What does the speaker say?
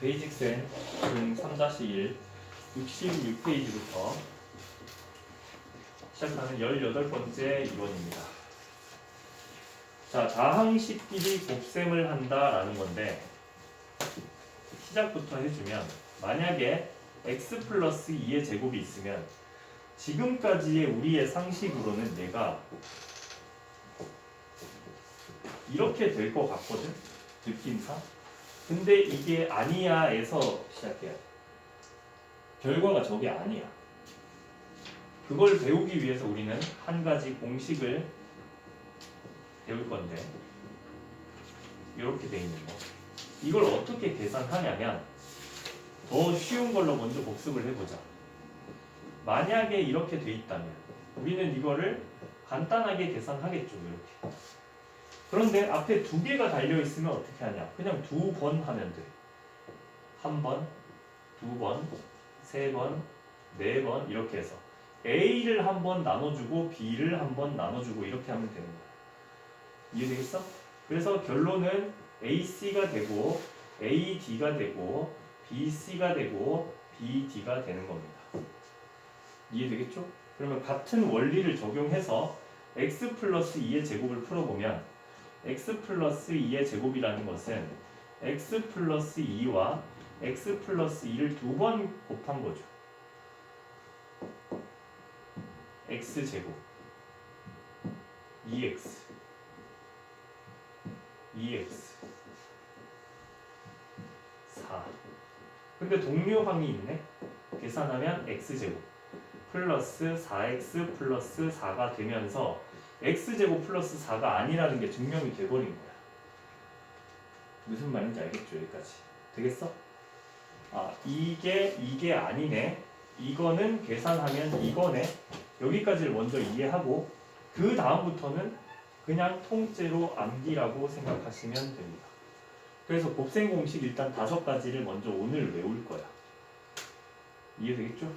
베이직센 중3-1 66페이지부터 시작하는 18번째 이론입니다. 자, 자항식끼리 곱셈을 한다라는 건데 시작부터 해주면 만약에 x 플러스 2의 제곱이 있으면 지금까지의 우리의 상식으로는 얘가 이렇게 될 것 같거든 느낌상 근데 이게 아니야에서 시작해야 돼 결과가 저게 아니야. 그걸 배우기 위해서 우리는 한 가지 공식을 배울 건데 이렇게 돼 있는 거. 이걸 어떻게 계산하냐면 더 쉬운 걸로 먼저 복습을 해보자. 만약에 이렇게 돼 있다면 우리는 이거를 간단하게 계산하겠죠 이렇게 그런데 앞에 두 개가 달려 있으면 어떻게 하냐? 그냥 두 번 하면 돼 한 번, 두 번, 세 번, 네 번 이렇게 해서. A를 한 번 나눠주고 B를 한 번 나눠주고 이렇게 하면 되는 거야. 이해되겠어? 그래서 결론은 AC가 되고 AD가 되고 BC가 되고 BD가 되는 겁니다. 이해되겠죠? 그러면 같은 원리를 적용해서 x 플러스 2의 제곱을 풀어보면 x 플러스 2의 제곱이라는 것은 x 플러스 2와 x 플러스 2를 두 번 곱한 거죠. x 제곱 2x 2x 4 근데 동료항이 있네 계산하면 x 제곱 플러스 4x 플러스 4가 되면서 x제곱 플러스 4가 아니라는 게 증명이 돼버린 거야. 무슨 말인지 알겠죠? 여기까지. 되겠어? 아, 이게 이게 아니네. 이거는 계산하면 이거네. 여기까지를 먼저 이해하고 그 다음부터는 그냥 통째로 암기라고 생각하시면 됩니다. 그래서 곱셈 공식 일단 다섯 가지를 먼저 오늘 외울 거야. 이해되겠죠?